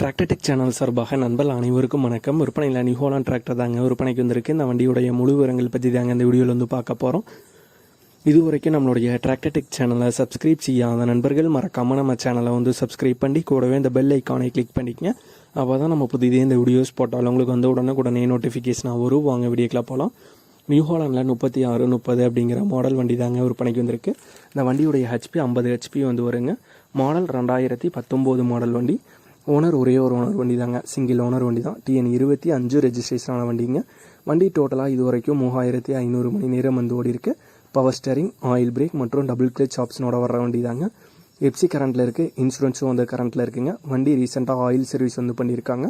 Tractor Tech channel சார்பாக நண்பர் அனைவருக்கும் வணக்கம். விற்பனையில் நிஹோலான் டிராக்டர் தாங்க விற்பனைக்கு வந்திருக்கு. இந்த வண்டியுடைய முழு விவரங்கள் பற்றி தாங்க இந்த வீடியோவில் வந்து பார்க்க போகிறோம் இது வரைக்கும் நம்மளுடைய டிராக்டர்டெக் சேனலை சப்ஸ்கிரைப் செய்யாத நண்பர்கள் மறக்காமல் நம்ம சேனலை வந்து சப்ஸ்கிரைப் பண்ணி கூடவே இந்த பெல் ஐக்கானை கிளிக் பண்ணிக்கங்க. அப்போ தான் நம்ம புதிதே இந்த வீடியோஸ் போட்டாலும் உங்களுக்கு வந்து உடனே உடனே நோட்டிஃபிகேஷனாக வரும். வாங்க வீடியோக்கெலாம் போகலாம் நியூ முப்பத்தி ஆறு முப்பது அப்படிங்கிற மாடல் வண்டி தாங்க விற்பனைக்கு வந்திருக்கு. இந்த வண்டியுடைய ஹெச்பி ஐம்பது ஹெச்பி வந்து வருங்க. மாடல் ரெண்டாயிரத்தி பத்தொம்போது மாடல் வண்டி. ஓனர் ஒரே ஒரு ஓனர் வண்டி தாங்க சிங்கிள் ஓனர் வண்டி தான் டிஎன் இருபத்தி அஞ்சு ரெஜிஸ்ட்ரேஷனான வண்டிங்க. வண்டி டோட்டலாக இது வரைக்கும் மூவாயிரத்தி ஐநூறு மணி நேரம் வந்து ஓடி இருக்கு பவர் ஸ்டேரிங் ஆயில் பிரேக் மற்றும் டபுள் கிளச் ஆப்ஷனோட வர வண்டி தாங்க எப்சி கரண்ட்டில் இருக்குது இன்சூரன்ஸும் வந்து கரண்ட்டில் இருக்குங்க. வண்டி ரீசெண்டாக ஆயில் சர்வீஸ் வந்து பண்ணியிருக்காங்க.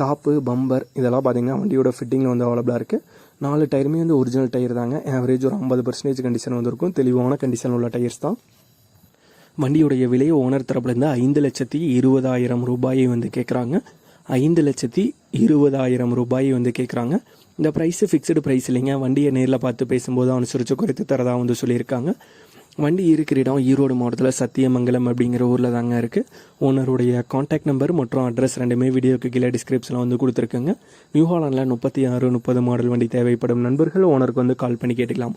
டாப்பு பம்பர் இதெல்லாம் பார்த்தீங்கன்னா வண்டியோட ஃபிட்டிங்கில் வந்து அவைலபிளாக இருக்குது நாலு டயருமே வந்து ஒரிஜினல் டயர் தாங்க ஆவரேஜ் ஒரு ஐம்பது பர்சன்டேஜ் கண்டிஷன் வந்துருக்கும். தெளிவான கண்டிஷன் உள்ள டயர்ஸ் தான். வண்டியுடைய விலை ஓனர் தரப்புலேருந்து ஐந்து லட்சத்தி இருபதாயிரம் ரூபாயை வந்து கேட்குறாங்க ஐந்து லட்சத்தி இருபதாயிரம் ரூபாயை வந்து கேட்குறாங்க இந்த ப்ரைஸு ஃபிக்ஸ்டு ப்ரைஸ் இல்லைங்க. வண்டியை நேரில் பார்த்து பேசும்போது அனுசரித்து குறைத்து தரதாக வந்து சொல்லியிருக்காங்க. வண்டி இருக்கிற இடம் ஈரோடு மாவட்டத்தில் சத்தியமங்கலம் அப்படிங்கிற ஊரில் தாங்க இருக்குது ஓனருடைய காண்டாக்ட் நம்பர் மற்றும் அட்ரஸ் ரெண்டுமே வீடியோக்கு கீழே டிஸ்கிரிப்ஷனில் வந்து கொடுத்துருக்குங்க. நியூ ஹாலாண்டில் முப்பத்தி ஆறு முப்பது மாடல் வண்டி தேவைப்படும். நண்பர்கள் ஓனருக்கு வந்து கால் பண்ணி கேட்டுக்கலாம்.